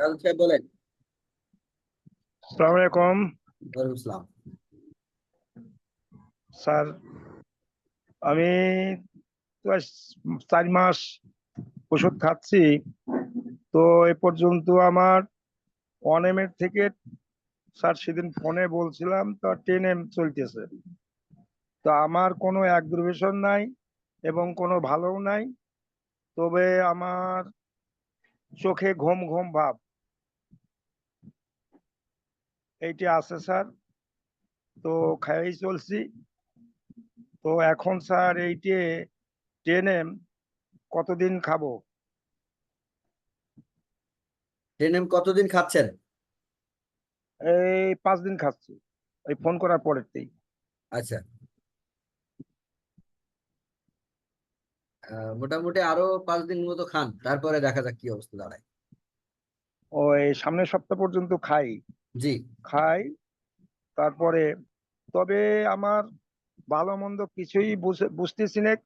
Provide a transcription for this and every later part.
রাজু সাহেব বলেন। সালাম আলাইকুম। আসসালাম। স্যার আমি চার মাস ওষুধ খাচ্ছি তো এ পর্যন্ত আমার ওয়ান এম এর থেকে স্যার সেদিন ফোনে বলছিলাম তো টেন এম চলতেছে। তো আমার কোনো অ্যাগ্রোভেশন নাই এবং কোনো ভালোও নাই তবে আমার চোখে ঘুম ঘুম ভাব। এইটি আছে স্যার। তো খাই চলছি। তো এখন স্যার এইটি টেন এম কতদিন খাব? ট্রেন কতদিন খাচ্ছেন? এই পাঁচ দিন খাচ্ছি। এই ফোন করার পরেরতেই। আচ্ছা। মোটামুটি আরও পাঁচ দিন মতো খান তারপরে দেখা যাক কি অবস্থা দাঁড়ায়। ওই সামনের সপ্তাহ পর্যন্ত খাই। জি। খাই তারপরে তবে আমার ভালো মন্দ কিছুই বুঝে- বুঝতেছি না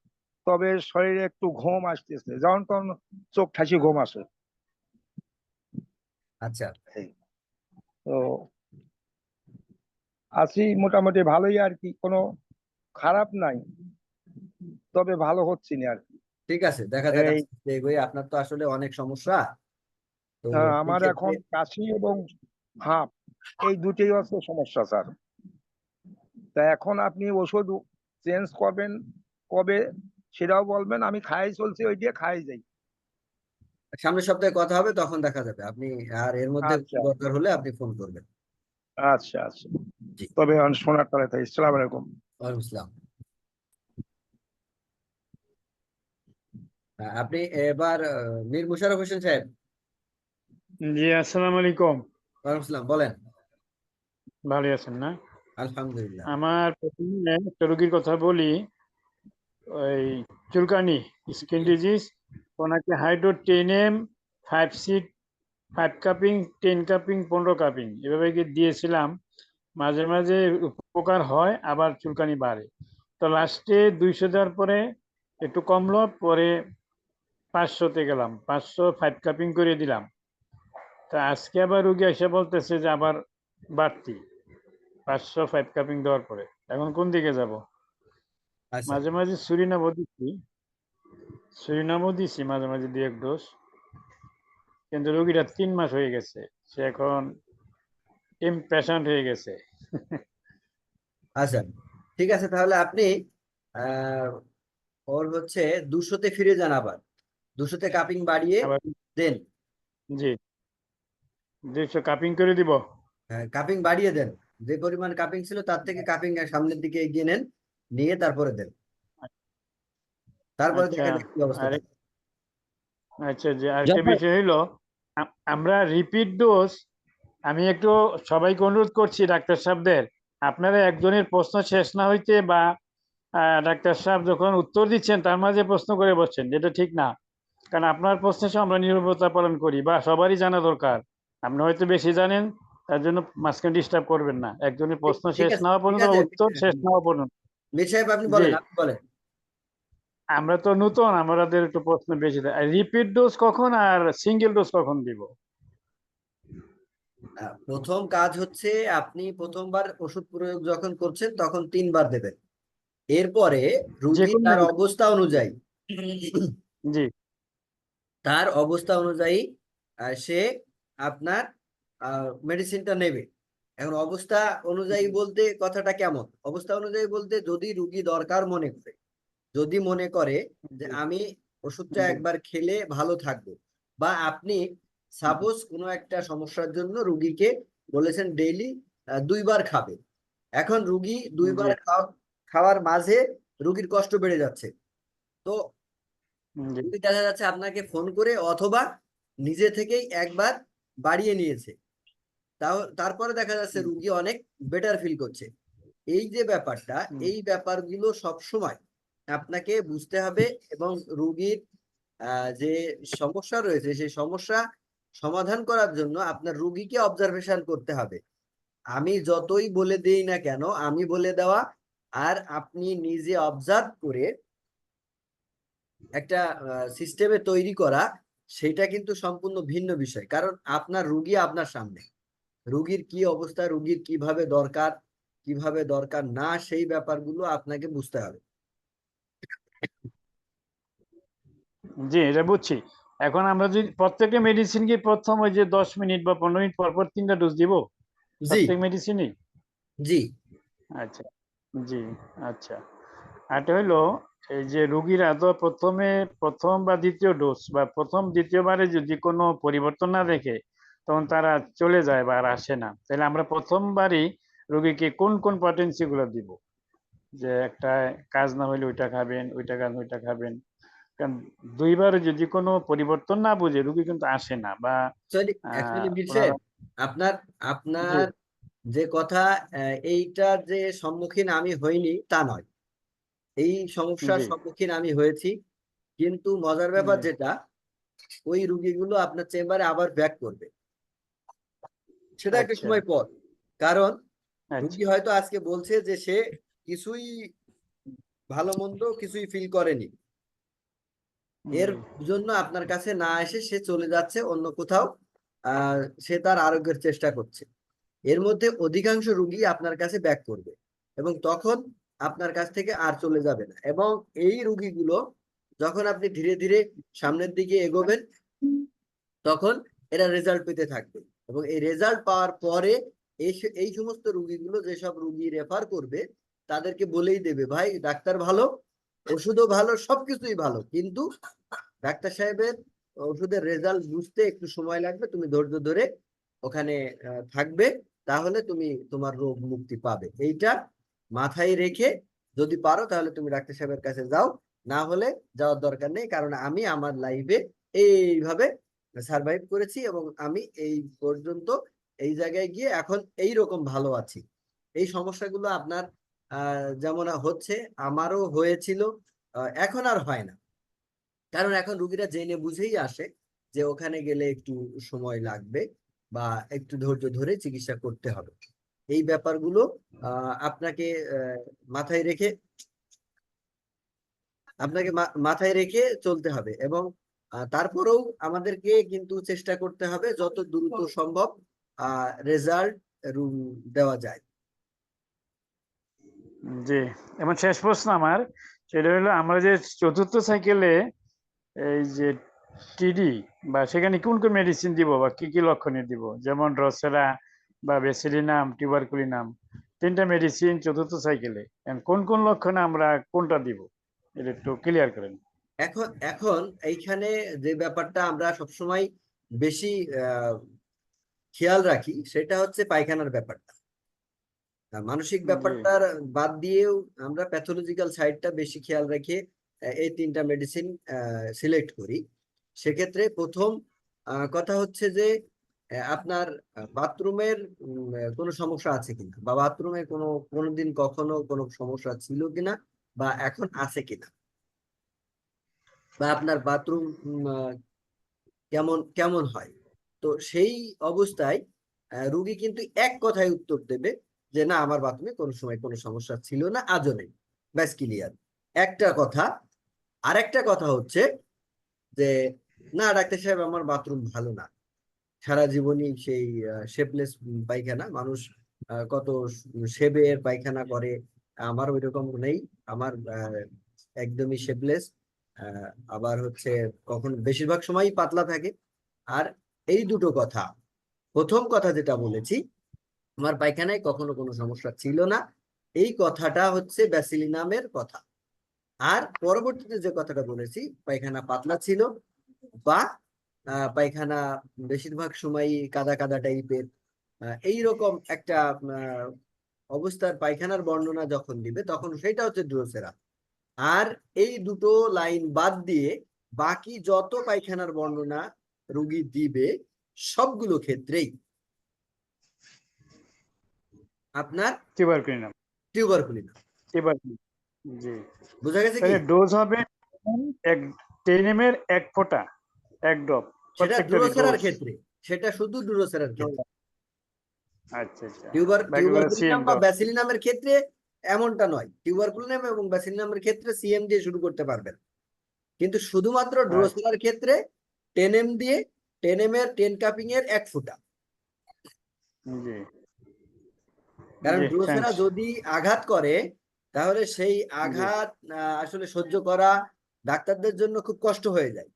তবে শরীরে একটু ঘুম আসতেছে যেমন তখন চোখ ঠাসি ঘুম আসে। আচ্ছা। তো আছি মোটামুটি ভালোই আর কি কোনো খারাপ নাই তবে ভালো হচ্ছি না আর কি। ঠিক আছে দেখা যাক আপনার তো আসলে অনেক সমস্যা। হ্যাঁ, আমার এখন কাশি এবং হাঁপ। এই দুটোই হচ্ছে সমস্যা স্যার। তা এখন আপনি ওষুধ চেঞ্জ করবেন কবে সেটাও বলবেন আমি খাই চলছি ওই দিয়ে খাই যাই। সামনের সপ্তাহে কথা হবে তখন দেখা যাবে। আপনি আর এর মধ্যে আচ্ছা। দরকার হলে আপনি ফোন করবেন। আচ্ছা আচ্ছা। জি। তবে আমি সোনার তালে তাই সালাম আলাইকুম। ওয়ালাইকুম আসসালাম। আপনি এবার মীর মুশারফ হোসেন সাহেব। জি আসসালামু আলাইকুম। ওয়ালাইকুম আসসালাম বলেন। ভালো আছেন না? আলহামদুলিল্লাহ। আমার প্রথমে একটা রোগীর কথা বলি। ওই চুলকানি স্কিন ডিজিজ ওনাকে হাইড্রো টেন এম ফাইভ সিট ফাইভ কাপিং টেন কাপিং পনেরো কাপিং এভাবে কি দিয়েছিলাম মাঝে মাঝে উপকার হয় আবার চুলকানি বাড়ে। তো লাস্টে দুইশো দেওয়ার পরে একটু কমলো পরে পাঁচশোতে গেলাম পাঁচশো ফাইভ কাপিং করে দিলাম। তা আজকে আবার রুগী এসে বলতেছে যে আবার বাড়তি। পাঁচশো ফাইভ কাপিং দেওয়ার পরে। এখন কোন দিকে যাব? আচ্ছা। মাঝে মাঝে সুরিনামও দিচ্ছি। সুরিনামও দিচ্ছি মাঝে মাঝে দুই এক ডোজ কিন্তু রোগীটা তিন মাস হয়ে গেছে। সে এখন ইমপেশেন্ট হয়ে গেছে। আচ্ছা ঠিক আছে তাহলে আপনি ওর হচ্ছে দুশোতে ফিরে যান আবার। দুশোতে কাপিং বাড়িয়ে দেন। জি। দুইশো কাপিং করে দিব। কাপিং বাড়িয়ে দেন। যে পরিমাণ কাপিং ছিল তার থেকে কাপিং সামনের দিকে এগিয়ে নেন নিয়ে তারপরে দেন। তারপরে আচ্ছা, যাক কি অবস্থা। আচ্ছা যে আরেকটা বিষয় আম- আমরা রিপিট ডোজ আমি একটু সবাইকে অনুরোধ করছি ডাক্তার সাহেবদের আপনারা একজনের প্রশ্ন শেষ না হইতে বা ডাক্তার সাহেব যখন উত্তর দিচ্ছেন তার মাঝে প্রশ্ন করে বসছেন যেটা ঠিক না। কারণ আপনার প্রশ্নে আমরা নিরবতা পালন করি বা সবারই জানা দরকার। আপনি হয়তো বেশি জানেন তার জন্য মাঝখানে ডিস্টার্ব করবেন না। একজনের প্রশ্ন শেষ না হওয়া পর্যন্ত উত্তর শেষ না হওয়া পর্যন্ত। সাহেব আপনি বলেন আপনি বলেন। আমরা তো নতুন আমাদের একটু প্রশ্ন বেশি রিপিট ডোজ কখন আর সিঙ্গেল ডোজ কখন দিব? প্রথম কাজ হচ্ছে আপনি প্রথমবার ওষুধ প্রয়োগ যখন করছেন তখন তিনবার দেবেন। এরপরে রুগী তার অবস্থা অনুযায়ী জি। তার অবস্থা অনুযায়ী সে আপনার মেডিসিনটা নেবে। এখন অবস্থা অনুযায়ী বলতে কথাটা কেমন? অবস্থা অনুযায়ী বলতে যদি রুগী দরকার মনে করে যদি মনে করে যে আমি ওষুধটা একবার খেলে ভালো থাকব বা আপনি সাপোজ কোনো একটা সমস্যার জন্য রুগীকে বলেছেন ডেইলি দুইবার খাবে এখন রুগী দুইবার। খাওয়ার মাঝে রুগীর কষ্ট বেড়ে যাচ্ছে। তো দেখা যাচ্ছে আপনাকে ফোন করে অথবা নিজে থেকেই একবার বাড়িয়ে নিয়েছে। তাও তারপরে দেখা যাচ্ছে রুগী অনেক বেটার ফিল করছে। এই যে ব্যাপারটা এই ব্যাপারগুলো সব সময় আপনাকে বুঝতে হবে এবং রুগীর যে সমস্যা রয়েছে সেই সমস্যা সমাধান করার জন্য আপনার রুগীকে অবজারভেশন করতে হবে। আমি যতই বলে দেই না কেন আমি বলে দেওয়া আর আপনি নিজে অবজার্ভ করে একটা সিস্টেমে তৈরি করা সেটা কিন্তু সম্পূর্ণ ভিন্ন বিষয়। কারণ আপনার রুগী আপনার সামনে। রুগীর কি অবস্থা রুগীর কীভাবে দরকার কীভাবে দরকার না সেই ব্যাপারগুলো আপনাকে বুঝতে হবে। জি এটা বুঝছি। এখন আমরা যদি প্রত্যেকটা মেডিসিন কি প্রথম ওই যে দশ মিনিট বা পনেরো মিনিট পর পর তিনটা ডোজ দিব? প্রত্যেক মেডিসিনই জি। আচ্ছা জি আচ্ছা। আরটা হইল এই যে রুগীরা তো প্রথমে প্রথম বা দ্বিতীয় ডোজ বা প্রথম দ্বিতীয়বারে যদি কোনো পরিবর্তন না দেখে তখন তারা চলে যায় বা আর আসে না। তাহলে আমরা প্রথমবারই রুগীকে কোন কোন পটেন্সি গুলো দিব? যে একটা কাজ না হইলে ওইটা খাবেন ওইটা কাজ ওইটা খাবেন। কারণ দুইবার যদি কোনো পরিবর্তন না বুঝে রুগী কিন্তু আসে না বা আপনার আপনার যে কথা এইটার যে সম্মুখীন আমি হইনি তা নয়। এই সমস্যার সম্মুখীন আমি হয়েছি কিন্তু মজার ব্যাপার যেটা ওই রুগীগুলো আপনার চেম্বারে আবার ব্যাক করবে। সেটা একটা আচ্ছা। সময় পর। কারণ আচ্ছা। রুগী হয়তো আজকে বলছে যে সে কিছুই ভালো মন্দ কিছুই ফিল করেনি। এর জন্য আপনার কাছে না এসে সে চলে যাচ্ছে অন্য কোথাও সে তার আরোগ্যের চেষ্টা করছে। এর মধ্যে অধিকাংশ রুগী আপনার কাছে ব্যাক করবে এবং তখন আপনার কাছ থেকে আর চলে যাবে না। এবং এই রুগীগুলো যখন আপনি ধীরে ধীরে সামনের দিকে এগোবেন তখন এরা রেজাল্ট পেতে থাকবে। এবং এই রেজাল্ট পাওয়ার পরে এই সমস্ত রুগীগুলো যেসব রুগী রেফার করবে, তাদেরকে বলেই দেবে, ভাই, ডাক্তার ভালো, ওষুধও ভালো, সবকিছুই ভালো। কিন্তু ডাক্তার সাহেবের ওষুধের রেজাল্ট বুঝতে একটু সময় লাগবে, তুমি ধৈর্য ধরে ওখানে থাকবে, তাহলে তুমি তোমার রোগ মুক্তি পাবে। এইটা মাথায় রেখে যদি পারো, তাহলে তুমি ডাক্তার সাহেবের কাছে যাও। না হলে যাওয়ার দরকার নেই, কারণ আমি আমার লাইফে এইভাবে সার্ভাইভ করেছি এবং আমি এই পর্যন্ত এই জায়গায় গিয়ে এখন এই রকম ভালো আছি। এই সমস্যাগুলো আপনার যেমন হচ্ছে, আমারও হয়েছিল এখন আর হয় না। কারণ এখন রুগীরা জেনে বুঝেই আসে যে ওখানে গেলে একটু সময় লাগবে বা একটু ধৈর্য ধরে চিকিৎসা করতে হবে। এই ব্যাপারগুলো আপনাকে মাথায় রেখে, আপনাকে মাথায় রেখে চলতে হবে এবং তারপরেও আমাদেরকে কিন্তু চেষ্টা করতে হবে যত দ্রুত সম্ভব রেজাল্ট দেওয়া যায়। জি এবং শেষ প্রশ্ন আমার, সেটা হলো আমরা যে চতুর্থ সাইকেলে এই যে টিডি বা সেখানে কোন কোন মেডিসিন দিব বা কি কি লক্ষণে দিব? যেমন রসেরা বা বেসিলিনাম টিউবারকুলিনাম তিনটা মেডিসিন চতুর্থ সাইকেলে কোন কোন লক্ষণে আমরা কোনটা দিব? এটা একটু ক্লিয়ার করেন। এখন এখন এইখানে যে ব্যাপারটা আমরা সবসময় বেশি খেয়াল রাখি সেটা হচ্ছে পায়খানার ব্যাপারটা। মানসিক ব্যাপারটার বাদ দিয়েও আমরা প্যাথোলজিক্যাল সাইডটা বেশি খেয়াল রেখে এই তিনটা মেডিসিন সিলেক্ট করি। সেক্ষেত্রে প্রথম কথা হচ্ছে যে আপনার বাথরুমের কোনো সমস্যা আছে কিনা? বা বাথরুমে কোনো কোনোদিন কখনো কোনো সমস্যা ছিল কিনা? বা এখন আছে কিনা? বা আপনার বাথরুম কেমন কেমন হয়? তো সেই অবস্থায় রুগী কিন্তু এক কথায় উত্তর দেবে যে, না, আমার বাথরুমে কোনো সময় কোনো সমস্যা ছিল না, আজও নেই। ব্যাস ক্লিয়ার একটা কথা আর একটা কথা হচ্ছে যে, না, ডাক্তার সাহেব, আমার বাথরুম ভালো না। সারা জীবনই সেই শেপলেস পায়খানা, মানুষ কত শেবের পায়খানা করে, আমার ওই রকম নেই, আমার একদমই শেপলেস আবার হচ্ছে কখন বেশিরভাগ সময়ই পাতলা থাকে। আর এই দুটো কথা, প্রথম কথা যেটা বলেছি, আমার পায়খানায় কখনো কোনো সমস্যা ছিল না। এই কথাটা হচ্ছে ব্যাসিলিনামের কথা। আর পরবর্তীতে যে কথাটা বলেছি, পায়খানা পাতলা ছিল বা পায়খানা বেশিরভাগ সময়ই কাদা কাদা টাইপের এইরকম একটা অবস্থার পায়খানার বর্ণনা যখন দিবে, তখন সেটা হচ্ছে ড্রোসেরা আর এই দুটো লাইন বাদ দিয়ে বাকি যত পায়খানার বর্ণনা রুগী দিবে সবগুলো ক্ষেত্রেই আপনার টিউবারকুলিনাম টিউবারকুলিন টিউবারকুলিন জি। বোঝা গেছে কি? ডোজ হবে এক এর এক ফোঁটা এক ড্রপ সেটা ডুরোসেরার ক্ষেত্রে সেটা শুধু ডুরোসেরার ক্ষেত্রে। আচ্ছা আচ্ছা। টিউবার টিউবারকুলিনাম বা ব্যাসিলিনামের ক্ষেত্রে এমনটা নয়। টিউবারকুলিনাম এবং ব্যাসিলিনামের ক্ষেত্রে সিএম দিয়ে শুরু করতে পারবেন। কিন্তু শুধুমাত্র আচ্ছা। ড্রোসেরার ক্ষেত্রে টেন এম দিয়ে টেন এম এর টেন কাপিং এর এক ফুটা। কারণ ড্রোসেরা যদি আঘাত করে তাহলে সেই আঘাত আসলে সহ্য করা ডাক্তারদের জন্য খুব কষ্ট হয়ে যায়।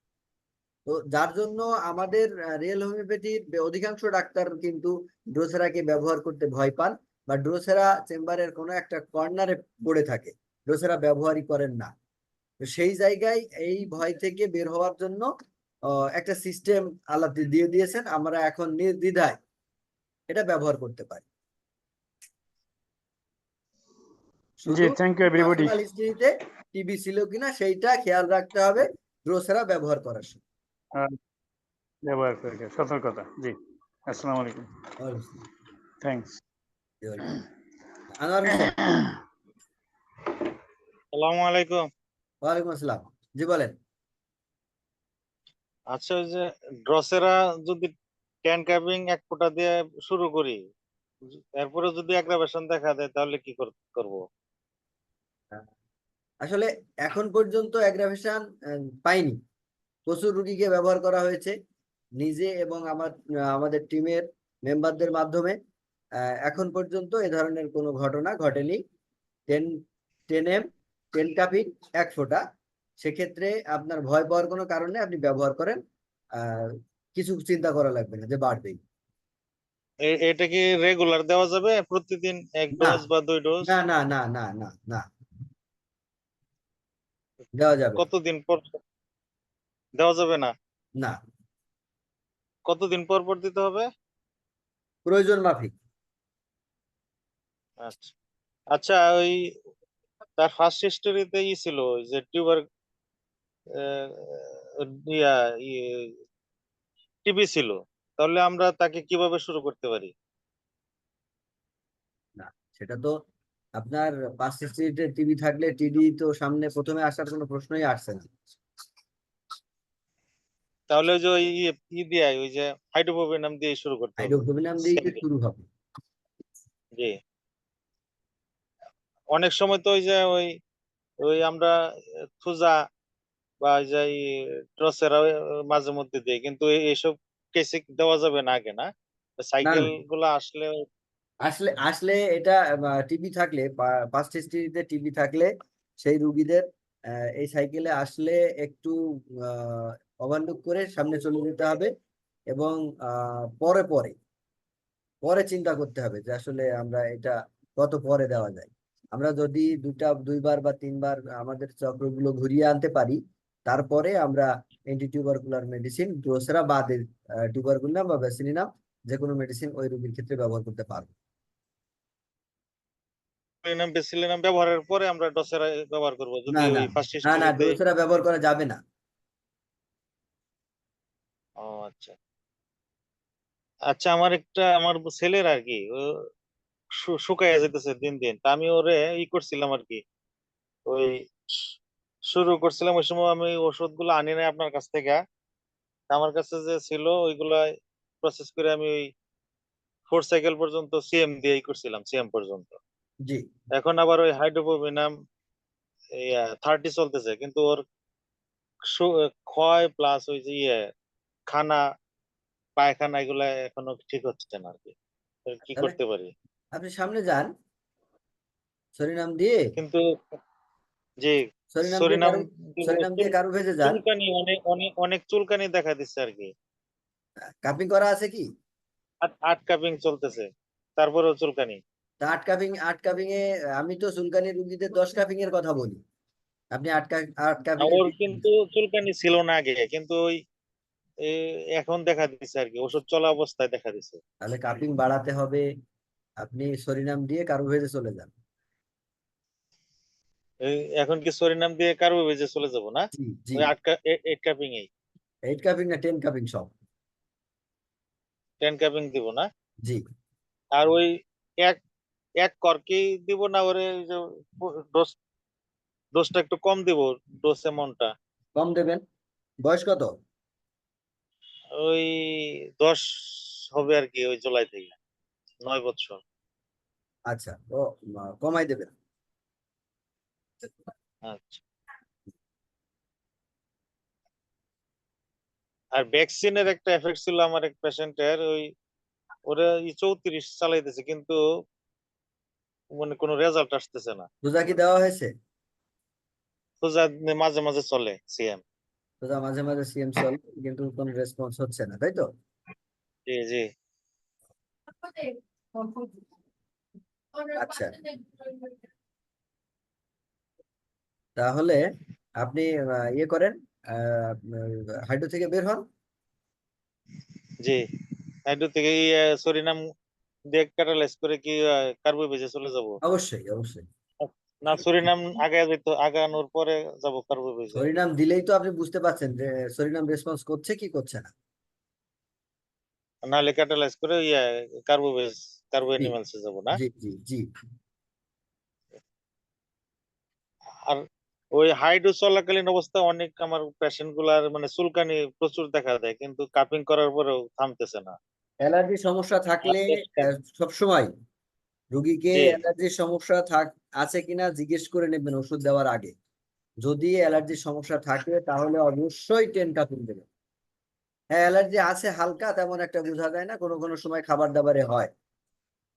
তো যার জন্য আমাদের রিয়েল হোমিওপ্যাথির অধিকাংশ ডাক্তার কিন্তু ড্রোসেরাকে ব্যবহার করতে ভয় পান। বা ড্রোসেরা চেম্বারের কোনো একটা কর্নারে পড়ে থাকে ড্রোসেরা ব্যবহারই করেন না। তো সেই জায়গায় এই ভয় থেকে বের হওয়ার জন্য একটা সিস্টেম আল্লাহ দিয়ে দিয়েছেন আমরা এখন নির্দ্বিধায় এটা ব্যবহার করতে পারি। টিবি ছিল কিনা সেইটা খেয়াল রাখতে হবে ড্রোসেরা ব্যবহার করার সময়। ব্যবহার করে সতর্কতা জি আসসালামু আলাইকুম। থ্যাংকস আনোয়ার হোসেন সালামু আলাইকুম ওয়ালাইকুম আসসালাম জি বলেন। আচ্ছা যে ড্রসেরা যদি টেন ক্যাপিং এক ফোঁটা দিয়ে শুরু করি এরপরে যদি অ্যাগ্রাভেশন দেখা দেয় তাহলে কি করব? আসলে এখন পর্যন্ত অ্যাগ্রাভেশন পাইনি। প্রচুর রুগীকে ব্যবহার করা হয়েছে। নিজে এবং আমার আমাদের টিমের মেম্বারদের মাধ্যমে। এখন পর্যন্ত এ ধরনের কোনো ঘটনা ঘটেনি। টেন টেন এম টেন কাপি এক ফোঁটা। সেক্ষেত্রে আপনার ভয় পাওয়ার কোনো কারণে আপনি ব্যবহার করেন। কিছু চিন্তা করা লাগবে না যে বাড়বেই এটা কি রেগুলার দেওয়া যাবে প্রতিদিন এক। ডোজ বা দুই ডোজ না না না না না না। দেওয়া যাবে কতদিন পর? দেওয়া যাবে না? না। কতদিন পর পর দিতে হবে? প্রয়োজন মাফিক। আচ্ছা। আচ্ছা ওই তার ফার্স্ট হিস্টোরিতে ই ছিল যে টিউবার ইয়া টিবি ছিল। তাহলে আমরা তাকে কীভাবে শুরু করতে পারি? না সেটা তো আপনার পাঁচ স্ট্রিটের টিভি থাকলে টিভি তো সামনে প্রথমে আসার কোনো প্রশ্নই আসছে না। তাহলে যে ওই ই- ই দিয়ে ওই যে হাইড্রোপোভিনাম দিয়ে শুরু করতে হবে। দিয়ে শুরু হবে। জি। অনেক সময় তো ওই যে ওই ওই আমরা থুজা বা ওই যে ট্রসেরা মাঝে মধ্যে দিই। কিন্তু এই- এইসব কেসে দেওয়া যাবে না আগে না? সাইকেলগুলো আসলে আসলে আসলে এটা টিভি থাকলে পাঁচ স্ট্রিটে টিভি থাকলে সেই রুগীদের এই সাইকেলে আসলে একটু ওভারলুক করে সামনে চলে যেতে হবে এবং আহ, পরে পরে পরে চিন্তা করতে হবে যে আসলে আমরা এটা কত পরে দেওয়া যায়। আমরা যদি দুটা দুইবার বা তিনবার আমাদের চক্রগুলো ঘুরিয়ে আনতে পারি তারপরে আমরা অ্যান্টি টিউবারকুলার মেডিসিন ড্রোসেরা বা টিউবারকুলাম বা ব্যাসিলিনাম যে কোনো মেডিসিন ওই রোগীর ক্ষেত্রে ব্যবহার করতে পারব। ব্যবহারের পরে আমরা ডসেরা ব্যবহার করব যদি না, না, ওই ফার্স্ট না না হিস্টোরিতে ব্যবহার করা যাবে না। ও আচ্ছা। আচ্ছা আমার একটা আমার ছেলের আর কি শুকাইয়া যেতেছে দিন দিন। তা আমি ওরে ই করছিলাম আর কি ওই শুরু করছিলাম ওই সময় আমি ওষুধগুলো আনি নাই আপনার কাছ থেকে। আমার কাছে যে ছিল ওইগুলা প্রসেস করে আমি ওই ফোর সাইকেল পর্যন্ত সিএম দিয়ে ই করছিলাম সিএম পর্যন্ত। জি। এখন আবার ওই হাইড্রোপোভিনাম থার্টি চলতেছে কিন্তু ওর ক্ষয় প্লাস ওই যে ইয়ে খানা পায়খানা এগুলা এখনও ঠিক হচ্ছে না আর কি। কি করতে পারি? আপনি সামনে যান। সরিনাম দিয়ে। কিন্তু যে সরিনাম সরিনাম দিয়ে কারু ভেজে যান। চুলকানি অনেক অনেক অনেক চুলকানি দেখা দিচ্ছে আর কি। কাপিং করা আছে কি? আট আট কাপিং চলতেছে তারপরেও চুলকানি। আট কাপিং আট কাপিং এ আমি তো চুলকানি রুগীদের দশ কাপিং এর কথা বলি। আপনি আট আট না, কাপিং ওর কিন্তু চুলকানি ছিল না আগে কিন্তু ওই এখন দেখা দিচ্ছে আর কি ওষুধ চলা অবস্থায় দেখা দিচ্ছে তাহলে কাপিং বাড়াতে হবে। আপনি সরিনাম দিয়ে কারু ভেজে চলে যান। এখন কি সরিনাম দিয়ে কার্বো ভেজে চলে যাব না? এইট কাপিং এই? এইট কাপিং না টেন কাপিং সব। টেন কাপিং দিব না? জি। আর ওই এক এক করকেই দিব না ওরে ওই যে ডোজ ডোজটা একটু কম দিব ডোজ অ্যামাউন্টটা কম দেবেন। বয়স কত? ওই দশ হবে আর কি ওই জুলাই থেকে। নয় বছর আচ্ছা ও কমাই দেবেন আচ্ছা। আর ভ্যাকসিনের একটা এফেক্ট ছিল আমার এক পেশেন্টের ওই ওরা চৌত্রিশ চালাইতেছে কিন্তু মানে কোনো রেজাল্ট আসতেছে না। রোজা কি দেওয়া হয়েছে? তো যা মাঝে মাঝে চলে সিএম রোজা মাঝে মাঝে সিএম চল কিন্তু কোনো রেসপন্স হচ্ছে না তাই তো? জি জি। আচ্ছা। তাহলে আপনি ইয়ে করেন হাইড্রো থেকে বের হন। জি। হাইড্রো থেকে সরিনাম দিয়ে ক্যাটালাইজ করে কি কার্বো বেজে চলে যাব? অবশ্যই অবশ্যই। না সরিনাম আগে যেত আগানোর পরে যাব কার্বো বেজে সরিনাম দিলেই তো আপনি বুঝতে পারছেন যে সরিনাম রেসপন্স করছে কি করছে না। নাহলে ক্যাটালাইজ করে ইয়া কার্বো বেজ কার্বো অ্যানিমালসে যাব না? জি জি জি। আর ওই হাইড্রো চলাকালীন অবস্থায় অনেক আমার পেশেন্টগুলার মানে চুলকানি প্রচুর দেখা দেয় কিন্তু কাপিং করার পরেও থামতেছে না। অ্যালার্জি সমস্যা থাকলে সব সময় রুগীকে অ্যালার্জির সমস্যা থাক আছে কিনা জিজ্ঞেস করে নেবেন ওষুধ দেওয়ার আগে। যদি অ্যালার্জির সমস্যা থাকে তাহলে অবশ্যই টেন কাপিং দেবেন। হ্যাঁ অ্যালার্জি আছে হালকা তেমন একটা বোঝা যায় না কোনো কোনো সময় খাবার দাবারে হয়।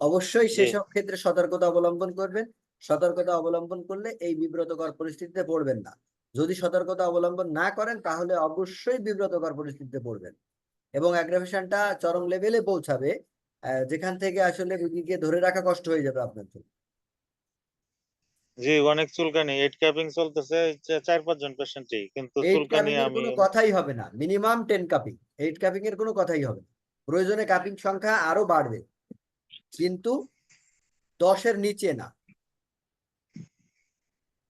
অবশ্যই সেসব ক্ষেত্রে সতর্কতা অবলম্বন করবেন। সতর্কতা অবলম্বন করলে এই বিব্রতকর পরিস্থিতিতে পড়বেন না। যদি সতর্কতা অবলম্বন না করেন তাহলে অবশ্যই বিব্রতকর পরিস্থিতিতে পড়বেন। এবং অ্যাগ্রাভেশনটা চরম লেভেলে পৌঁছাবে আহ, যেখান থেকে আসলে রুগীকে ধরে রাখা কষ্ট হয়ে যাবে আপনার জন্য। জি অনেক চুলকানি। এইট ক্যাপিং চলতেছে চার পাঁচ জন পেশেন্টই কিন্তু চুলকানি আমি কোনো কথাই হবে না। Minimum ten cupping eight cupping এর কোনো কথাই হবে না। প্রয়োজনে কাপিং সংখ্যা আরও বাড়বে। কিন্তু দশের নিচে না।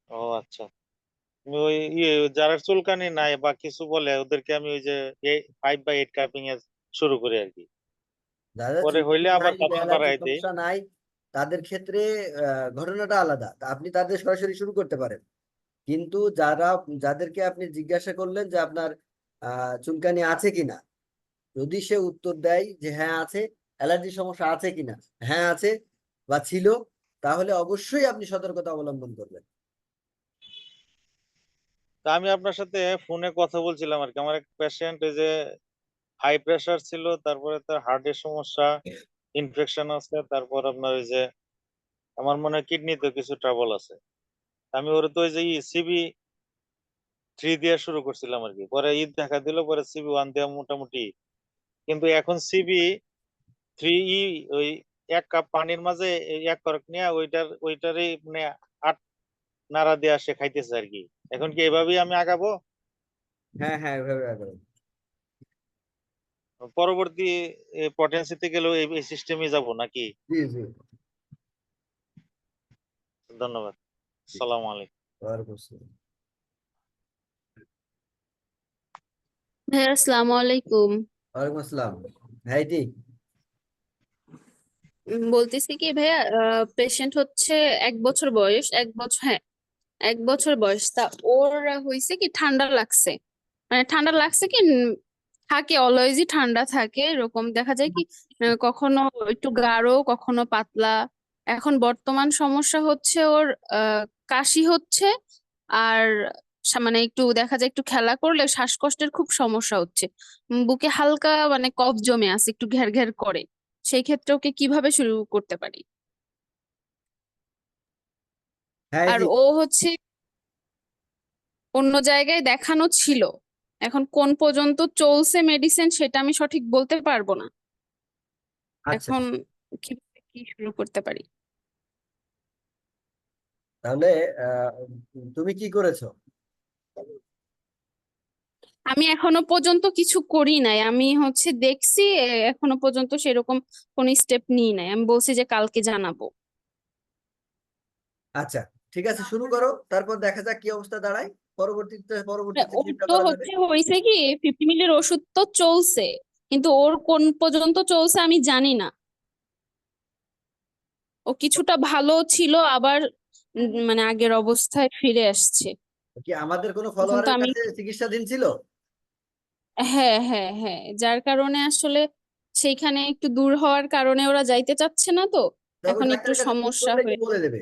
ও আচ্ছা। ওই ইয়ে যারা চুলকানি নাই বা কিছু বলে ওদেরকে আমি ওই যে ফাইভ বা এইট কাপিং এ শুরু করি আর কি। পরে হইলে আবার কাপিং বাড়াই দেই। নাই। তাদের ক্ষেত্রে ঘটনাটা আলাদা। আপনি তাদের সরাসরি শুরু করতে পারেন। কিন্তু যারা, যাদেরকে আপনি জিজ্ঞাসা করলেন যে আপনার চুলকানি আছে কিনা, যদি সে উত্তর দেয় যে হ্যাঁ আছে, অ্যালার্জির সমস্যা আছে কিনা হ্যাঁ আছে বা ছিল, তাহলে অবশ্যই আপনি সতর্কতা অবলম্বন করবেন। তা আমি আপনার সাথে ফোনে কথা বলছিলাম আর কি। আমার এক পেশেন্ট যে হাই প্রেসার ছিল, তারপরে তার হার্টের সমস্যা ইনফেকশন আছে, তারপর আপনার ওই যে, আমার মনে হয় কিডনিতে কিছু ট্রাবল আছে। আমি ওর তো ওই যে সিবি থ্রি দিয়ে শুরু করছিলাম আর কি পরে ঈদ দেখা দিল, পরে সিবি ওয়ান দেওয়া মোটামুটি। কিন্তু এখন সিবি থ্রি ই ওই এক কাপ পানির মাঝে এক করক নিয়ে ওইটার, ওইটারই মানে আট নাড়া দেওয়া সে খাইতেছে আর কি এখন কি এভাবেই আমি আগাবো? হ্যাঁ হ্যাঁ এভাবে রাখবেন। পরবর্তী পটেন্সিতে গেলেও এই সিস্টেমে যাব নাকি? জি জি। ধন্যবাদ। সালাম আলাইকুম। ওয়ালাইকুম আসসালাম। ভাইয়া আসসালামু আলাইকুম। ওয়ালাইকুম আসসালাম। বলতেছি কি ভাইয়া পেশেন্ট হচ্ছে এক বছর বয়স এক বছর হ্যাঁ এক বছর বয়স। তা ওর হয়েছে কি ঠান্ডা লাগছে। মানে ঠান্ডা লাগছে কি থাকে অলওয়েজই ঠান্ডা থাকে। এরকম দেখা যায় কি আহ, কখনো একটু গাঢ় কখনো পাতলা। এখন বর্তমান সমস্যা হচ্ছে ওর কাশি হচ্ছে আর মানে একটু দেখা যায় একটু খেলা করলে শ্বাসকষ্টের খুব সমস্যা হচ্ছে। বুকে হালকা মানে কফ জমে আছে একটু ঘ্যার ঘ্যার করে। সেই ক্ষেত্রে ওকে কীভাবে শুরু করতে পারি? হ্যাঁ আর ও হচ্ছে অন্য জায়গায় দেখানো ছিল। এখন কোন পর্যন্ত চলছে মেডিসিন সেটা আমি সঠিক বলতে পারব না। আচ্ছা। এখন কীভাবে কি শুরু করতে পারি? তাহলে তুমি কি করেছ? আমি এখনও পর্যন্ত কিছু করি নাই। আমি হচ্ছে দেখছি এখনও পর্যন্ত সেরকম কোন স্টেপ নিই নাই। আমি বলছি যে কালকে জানাব। আচ্ছা ঠিক আছে শুরু করো তারপর দেখা যাক কি অবস্থা দাঁড়ায়। পরবর্তীতে পরবর্তীতে তো হচ্ছে হয়েছে কি ফিফটি মিলির ওষুধ তো চলছে কিন্তু ওর কোন পর্যন্ত চলছে আমি জানি না। ও কিছুটা ভালো ছিল আবার মানে আগের অবস্থায় ফিরে আসছে। কি আমাদের কোনো ফলোয়ারের কাছে চিকিৎসাধীন ছিল? হ্যাঁ হ্যাঁ হ্যাঁ যার কারণে আসলে সেইখানে একটু দূর হওয়ার কারণে ওরা যাইতে চাচ্ছে না তো। এখন একটু সমস্যা হয়ে বলে দেবে?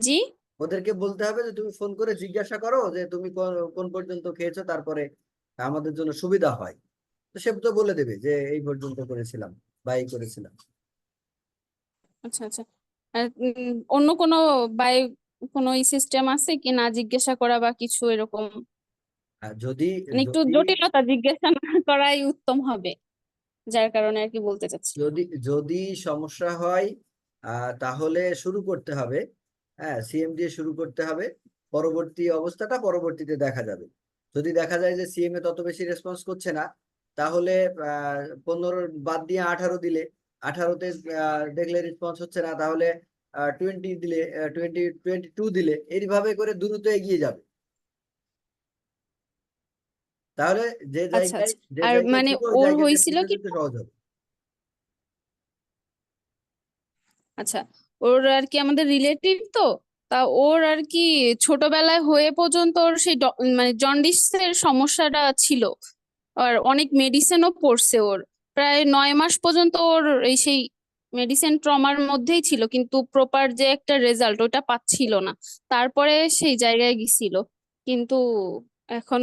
জি? ওদেরকে বলতে হবে যে তুমি ফোন করে জিজ্ঞাসা করো যে তুমি কোন পর্যন্ত খেয়েছো তারপরে আমাদের জন্য সুবিধা হয়। তো সে তো বলে দেবে যে এই পর্যন্ত করেছিলাম বা এই করেছিলাম। আচ্ছা আচ্ছা। অন্য কোনো বাই কোনো সিস্টেম আছে কি না জিজ্ঞাসা করা বা কিছু এরকম? যদি মানে একটু জটিলতা জিজ্ঞাসা না করাই উত্তম হবে যার কারণে আর কি বলতে চাচ্ছি। যদি যদি সমস্যা হয় তাহলে শুরু করতে হবে। হ্যাঁ সিএম দিয়ে শুরু করতে হবে। পরবর্তী অবস্থাটা পরবর্তীতে দেখা যাবে। যদি দেখা যায় যে সিএম এ তত বেশি রেসপন্স করছে না তাহলে পনেরো বাদ দিয়ে আঠারো দিলে আঠারোতে দেখলে রেসপন্স হচ্ছে না তাহলে টোয়েন্টি দিলে টোয়েন্টি টোয়েন্টি টু দিলে এইভাবে করে দ্রুত এগিয়ে যাবে। তাহলে যে আচ্ছা জায়গায় আচ্ছা। আর মানে ওর হয়েছিল কি? সহজ হবে। আচ্ছা। ওর আর কি আমাদের রিলেটিভ তো, তা ওর আর কি ছোটবেলায় হয়ে পর্যন্ত ওর সেই মানে জন্ডিসের সমস্যাটা ছিল। আর অনেক মেডিসিনও পড়ছে ওর। প্রায় নয় মাস পর্যন্ত ওর এই সেই মেডিসিন ট্রমার মধ্যেই ছিল, কিন্তু প্রপার যে একটা রেজাল্ট ওটা পাচ্ছিল না। তারপরে সেই জায়গায় গেছিল। কিন্তু এখন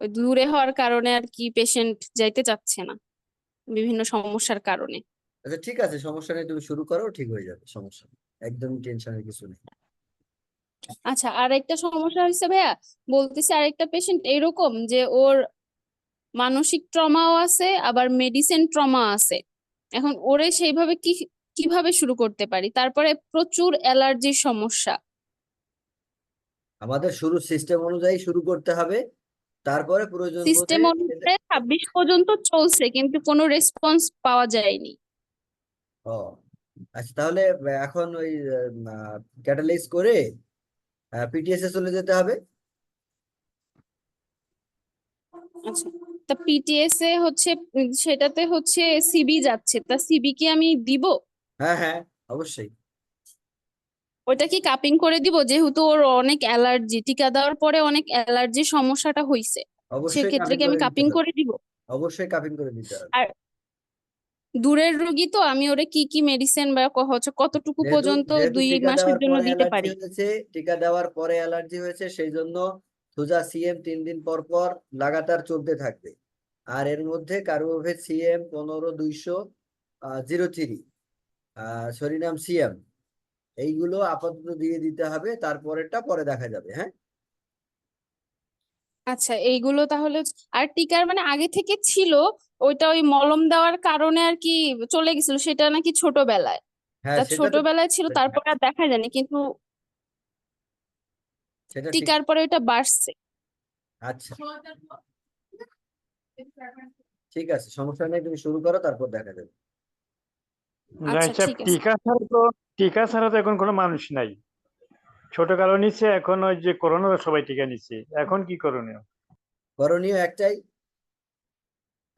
দূরে হওয়ার কারণে আর কি পেশেন্ট যাইতে চাচ্ছে না, বিভিন্ন সমস্যার কারণে। আচ্ছা ঠিক আছে সমস্যা নেই তুমি শুরু করো ঠিক হয়ে যাবে সমস্যা নেই একদম টেনশনের কিছু নেই। আচ্ছা আর একটা সমস্যা হয়েছে ভাইয়া বলতেছে আরেকটা পেশেন্ট এরকম যে ওর মানসিক ট্রমাও আছে আবার মেডিসিন ট্রমা আছে। এখন ওরে সেইভাবে কি কীভাবে শুরু করতে পারি? তারপরে প্রচুর অ্যালার্জির সমস্যা। আমাদের শুরু সিস্টেম অনুযায়ী শুরু করতে হবে তারপরে প্রয়োজন সিস্টেম অনুযায়ী ছাব্বিশ পর্যন্ত চলছে কিন্তু কোনো রেসপন্স পাওয়া যায়নি। ও আচ্ছা তাহলে এখন ওই ক্যাটালাইজ করে পিটিএস এ চলে যেতে হবে? আচ্ছা তা পিটিএস এ হচ্ছে সেটাতে হচ্ছে সিবি যাচ্ছে তা সিবি কি আমি দিব? হ্যাঁ হ্যাঁ অবশ্যই। ওইটা কি কাপিং করে দিব? যেহেতু ওর অনেক অ্যালার্জি টিকা দেওয়ার পরে অনেক অ্যালার্জির সমস্যাটা হইছে। অবশ্যই সেক্ষেত্রে কি আমি কাপিং করে দিব? অবশ্যই কাপিং করে দিতে হবে। আর দূরের রোগী তো আমি ওরে কি কি মেডিসিন বা হচ্ছে কতটুকু পর্যন্ত দুই মাসের জন্য দিতে পারি? টিকা দেওয়ার পরে অ্যালার্জি হয়েছে সেই জন্য সোজা সিএম তিন দিন পর পর লাগাতার চলতে থাকবে। আর এর মধ্যে কার্বোভেট সিএম পনেরো দুইশো জিরো থ্রি সরিনাম সিএম এইগুলো আপাতত দিয়ে দিতে হবে তারপরেরটা পরে দেখা যাবে হ্যাঁ? আচ্ছা এইগুলো তাহলে আর টিকার মানে আগে থেকে ছিল ওইটা ওই মলম দেওয়ার কারণে আর কি চলে গেছিল সেটা নাকি ছোটবেলায়। হ্যাঁ তা সেটা তো ছোটবেলায় ছিল তারপরে আর দেখা যায়নি কিন্তু সেটা ঠিক। টিকার পরে ওইটা বাড়ছে। আচ্ছা। ঠিক আছে সমস্যা নেই তুমি শুরু করো তারপর দেখা যাবে। আচ্ছা, আচ্ছা ঠিক আছে। টিকা ছাড়া তো টিকা ছাড়া তো এখন কোনো মানুষ নাই। ছোট কালো নিচ্ছে এখন ওই যে করোনা সবাই টিকা নিচ্ছে এখন কি করণীয়? করণীয় একটাই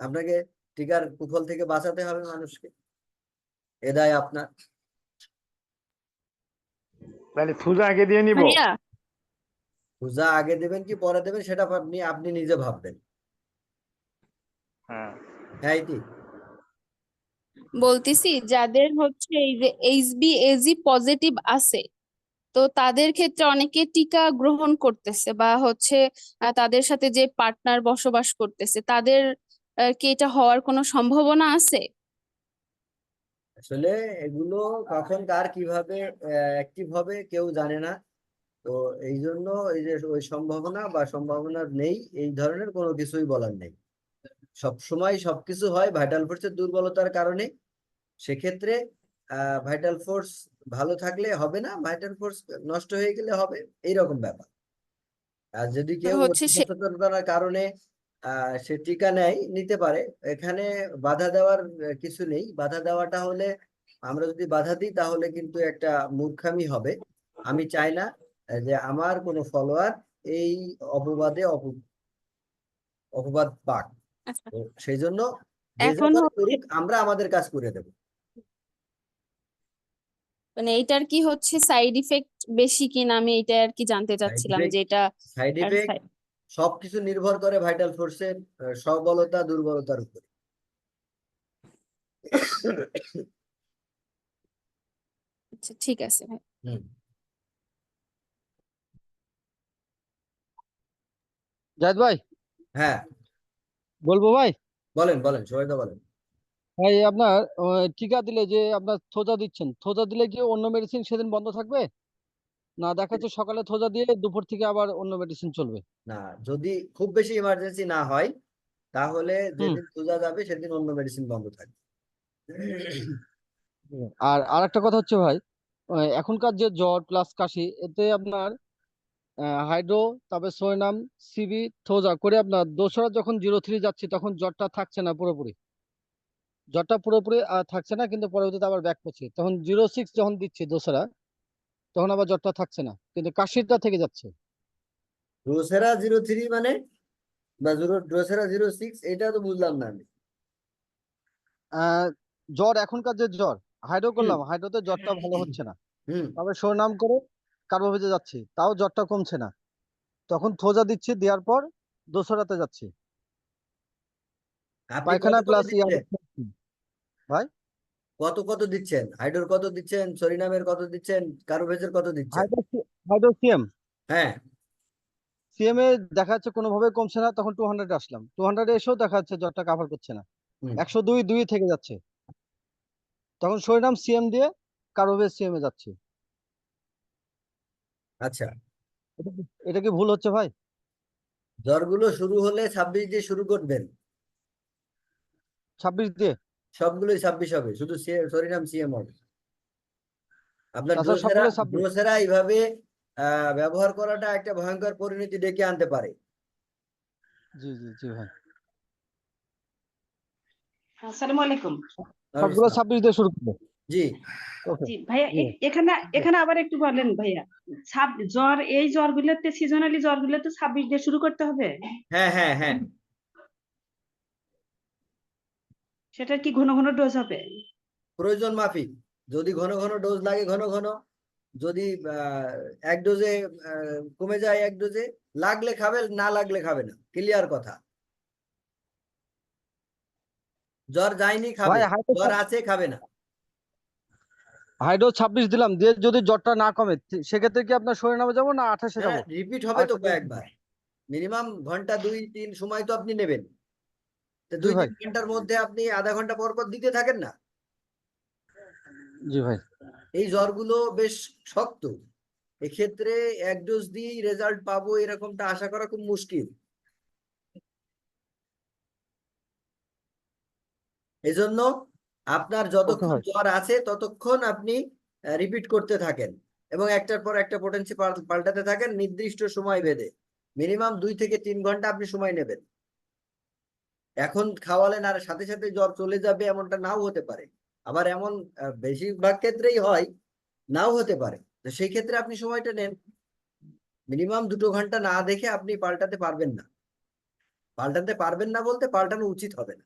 আপনাকে টিকার কুফল থেকে বাঁচাতে হবে মানুষকে। এ দায় আপনার। তাহলে পূজা আগে দিয়ে নিব। পূজা আগে দেবেন কি পরে দেবেন সেটা আপনি আপনি নিজে ভাববেন। হ্যাঁ। হ্যাঁ বলতেছি যাদের হচ্ছে এই যে এইচবি এজি পজিটিভ আছে তো তাদের ক্ষেত্রে অনেকে টিকা গ্রহণ করতেছে বা হচ্ছে তাদের সাথে যে পার্টনার বসবাস করতেছে তাদের কি এটা হওয়ার কোনো সম্ভাবনা আছে? আসলে এগুলো কখন কার কীভাবে অ্যাক্টিভ হবে কেউ জানে না। তো এই জন্য এই যে ওই সম্ভাবনা বা সম্ভাবনা নেই এই ধরনের কোনো কিছুই বলার নেই। সব সময় সবকিছু হয় ভাইটাল ফোর্সের দুর্বলতার কারণে। সেক্ষেত্রে আহ ভাইটাল ফোর্স ভালো থাকলে হবে না ভাইটাল ফোর্স নষ্ট হয়ে গেলে হবে এইরকম ব্যাপার। আর যদি কেউ সচেতনতার কারণে সে টিকা নেয় নিতে পারে। এখানে বাধা দেওয়ার কিছু নেই। বাধা দেওয়াটা হলে আমরা যদি বাধা দিই তাহলে কিন্তু একটা মূর্খামি হবে। আমি চাই না যে আমার কোনো ফলোয়ার এই অপবাদে অপবাদ পাক। আচ্ছা। সেই জন্য আমরা আমাদের কাজ করে দেবো। মানে এইটার কি হচ্ছে সাইড ইফেক্ট বেশি কিনা? আমি এটা আর কি জানতে চাচ্ছিলাম যে এটা সাইড ইফেক্ট সবকিছু নির্ভর করে ভাইটাল ফোর্সের সবলতা দুর্বলতার উপর। আচ্ছা ঠিক আছে ভাই। জাহিদ ভাই? হ্যাঁ। বলব ভাই? বলেন বলেন সবাই বলেন। ভাই আপনার টিকা দিলে যে আপনার থোজা দিচ্ছেন থোজা দিলে কি অন্য মেডিসিন সেদিন বন্ধ থাকবে? না দেখা যাচ্ছে সকালে থোজা দিয়ে দুপুর থেকে আবার অন্য মেডিসিন চলবে। না যদি খুব বেশি ইমার্জেন্সি না হয় তাহলে যেদিন সোজা যাবে সেদিন অন্য মেডিসিন বন্ধ থাকবে। আর আর একটা কথা হচ্ছে ভাই এখনকার যে জ্বর প্লাস কাশি এতে আপনার হাইড্রো তারপরে সোয়নাম সিবি থোজা করে আপনার দোসরা যখন জিরো থ্রি যাচ্ছি তখন জ্বরটা থাকছে না পুরোপুরি। জ্বরটা পুরোপুরি থাকছে না কিন্তু পরবর্তীতে আবার ব্যাক করছে। তখন জিরো সিক্স যখন দিচ্ছি দোসরা তখন আবার জ্বরটা থাকছে না কিন্তু কাশিটা থেকে যাচ্ছে। ড্রোসেরা জিরো থ্রি মানে বা ড্রোসেরা জিরো সিক্স এটা তো বুঝলাম না আমি। জ্বর এখনকার যে জ্বর হাইড্রো করলাম হাইড্রোতে জ্বরটা ভালো হচ্ছে না। হুম। তবে সুনাম করে কার্বোভেজে যাচ্ছি তাও জ্বরটা কমছে না। তখন থোজা দিচ্ছি দেওয়ার পর দোসরাতে যাচ্ছি। পায়খানা প্লাস দিচ্ছেন কত কত দিচ্ছেন? হাইড্রোর কত দিচ্ছেন? সরিনামের কত দিচ্ছেন? কার্বোভেজের কত দিচ্ছেন? Hydro hydro CM. হ্যাঁ। সিএম এ দেখা যাচ্ছে কোনোভাবে কমছে না তখন টু হান্ড্রেড আসলাম। টু হান্ড্রেড এসেও দেখা যাচ্ছে জ্বরটা কাভার করছে না। একশো দুই দুই থেকে যাচ্ছে। তখন সরিনাম সিএম দিয়ে কার্বোভেজ সিএম এ যাচ্ছে। আচ্ছা। এটা কি এটা কি ভুল হচ্ছে ভাই? জ্বরগুলো শুরু হলে ছাব্বিশ দিয়ে শুরু করবেন। ছাব্বিশ দিয়ে? সবগুলোই ছাব্বিশ হবে শুধু সরিনাম সিএম হবে। আপনার ড্রোসেরা এইভাবে ব্যবহার করাটা একটা ভয়ঙ্কর পরিণতি ডেকে আনতে পারে। জি জি জি ভাই। আসসালামু আলাইকুম। সবগুলো ছাব্বিশ দিয়ে শুরু করব। জি। ভাইয়া এখানে এখানে আবার একটু বলেন ভাইয়া। জ্বর এই জ্বরগুলোতে সিজনালি জ্বরগুলোতে ছাব্বিশ দিয়ে শুরু করতে হবে? হ্যাঁ হ্যাঁ হ্যাঁ। সেটা কি ঘন ঘন ডোজ হবে? প্রয়োজন মাফিক। যদি ঘন ঘন ডোজ লাগে ঘন ঘন যদি আহ, এক ডোজে আহ, কমে যায় এক ডোজে লাগলে খাবে না লাগলে খাবে না। ক্লিয়ার কথা। জ্বর যায়নি খাবে। জ্বর আছে খাবে না। হাইড্রো ছাব্বিশ দিলাম দিয়ে যদি জ্বরটা না কমে সেক্ষেত্রে কি আপনার শরীর নামে যাব না আঠাশে যাব? হ্যাঁ রিপিট হবে তো কয়েকবার। মিনিমাম ঘণ্টা দুই তিন সময় তো আপনি নেবেন। দুই তিন ঘণ্টার মধ্যে আপনি আধা ঘণ্টা পর পর দিতে থাকেন না? জি ভাই। এই জ্বরগুলো বেশ শক্ত। এক্ষেত্রে এক ডোজ দিয়েই রেজাল্ট পাবো এরকমটা আশা করা খুব মুশকিল। এজন্য আপনার যতক্ষণ জ্বর আছে ততক্ষণ আপনি রিপিট করতে থাকেন এবং একটার পর একটা পোটেন্সি পাল্টাতে থাকেন নির্দিষ্ট সময় বেঁধে মিনিমাম দুই থেকে তিন ঘণ্টা আপনি সময় নেবেন। এখন খাওয়ালেন আর সাথে সাথে জ্বর চলে যাবে এমনটা নাও হতে পারে। আবার এমন বেশিরভাগ ক্ষেত্রেই হয় নাও হতে পারে। তো সেই ক্ষেত্রে আপনি সময়টা নেন। মিনিমাম দুটো ঘণ্টা না দেখে আপনি পাল্টাতে পারবেন না। পাল্টাতে পারবেন না বলতে পাল্টানো উচিত হবে না।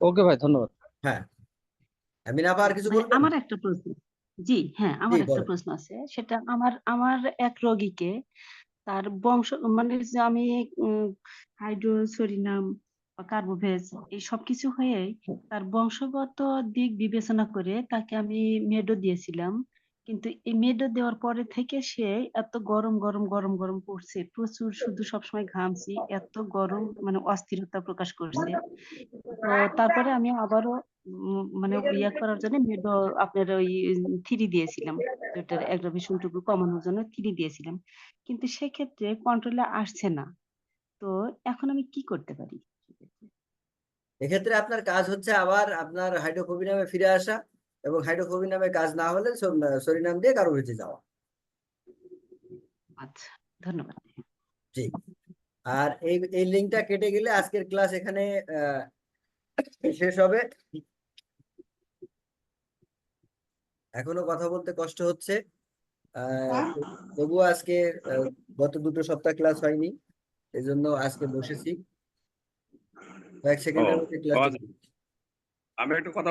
ওকে ভাই ধন্যবাদ। হ্যাঁ। আমিন আপা আর কিছু ভাই বলবেন আমার একটা প্রশ্ন। জি হ্যাঁ আমার একটা প্রশ্ন আছে। সেটা আমার আমার এক রোগীকে তার বংশ মানে যে আমি হাইড্রো সরিনাম বা কার্বোভেজ এই সবকিছু হয়ে তার বংশগত দিক বিবেচনা করে তাকে আমি মেডো দিয়েছিলাম। কিন্তু এই মেডো দেওয়ার পরে থেকে সে এত গরম গরম গরম গরম পড়ছে প্রচুর শুধু সবসময় ঘামছি, এত গরম মানে অস্থিরতা প্রকাশ করছে। তো তারপরে আমি আবারও মানে ইয়া করার জন্য মেডো আপনার ওই থ্রি দিয়েছিলাম। ওটার অ্যাগ্রাভেশনটুকু কমানোর জন্য থ্রি দিয়েছিলাম। কিন্তু সেক্ষেত্রে কন্ট্রোলে আসছে না। তো এখন আমি কি করতে পারি? এক্ষেত্রে আপনার কাজ হচ্ছে আবার আপনার হাইড্রোফোবিনামে ফিরে আসা। এবং হাইড্রোফোবিনামে কাজ না হলে সরিনাম দিয়ে কারও হয়েছে যাওয়া। আচ্ছা ধন্যবাদ। জি। আর এই এই লিঙ্কটা কেটে গেলে আজকের ক্লাস এখানে আহ, শেষ হবে। এখনও কথা বলতে কষ্ট হচ্ছে। আহ, তবুও আজকে আহ, গত দুটো সপ্তাহ ক্লাস হয়নি এই জন্য আজকে বসেছি। কয়েক সেকেন্ডের মধ্যে ক্লাস। আমি একটু কথা